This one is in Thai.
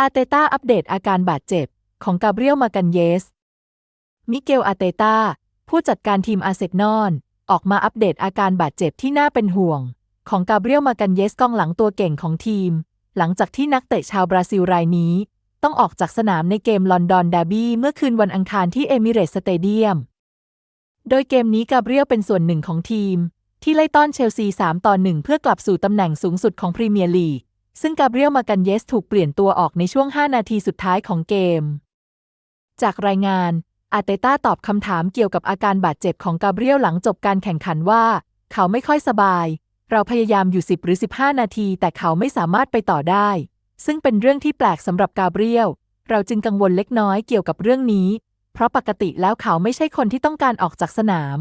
อาเตต้าอัปเดตอาการบาดเจ็บ ของกาเบรียลมากันเยส มิเกลอาเตต้า ผู้จัดการทีมอาเซนอลออกมาอัปเดตอาการบาดเจ็บที่น่าเป็นห่วง ของกาเบรียลมากันเยสกองหลังตัวเก่งของทีม หลังจากที่นักเตะชาวบราซิลรายนี้ ต้องออกจากสนามในเกมลอนดอนดาร์บี้เมื่อคืนวันอังคารที่เอมิเรตสเตเดียม โดยเกมนี้กาเบรียลเป็นส่วนหนึ่งของทีม ที่ไล่ต้อนเชลซี 3 ต่อ 1 เพื่อกลับสู่ตำแหน่งสูงสุดของพรีเมียร์ลีก ซึ่งกาเบรียลมากันเยสถูกเปลี่ยนตัวออกในช่วง 5 นาทีสุดท้ายของเกม จากรายงาน อาเตต้าตอบคำถามเกี่ยวกับอาการบาดเจ็บของกาเบรียลหลังจบการแข่งขันว่า เขาไม่ค่อยสบาย เราพยายามอยู่ 10 หรือ 15 นาที แต่เขาไม่สามารถไปต่อได้ ซึ่งเป็นเรื่องที่แปลกสำหรับกาเบรียล เราจึงกังวลเล็กน้อยเกี่ยวกับเรื่องนี้ เพราะปกติแล้วเขาไม่ใช่คนที่ต้องการออกจากสนาม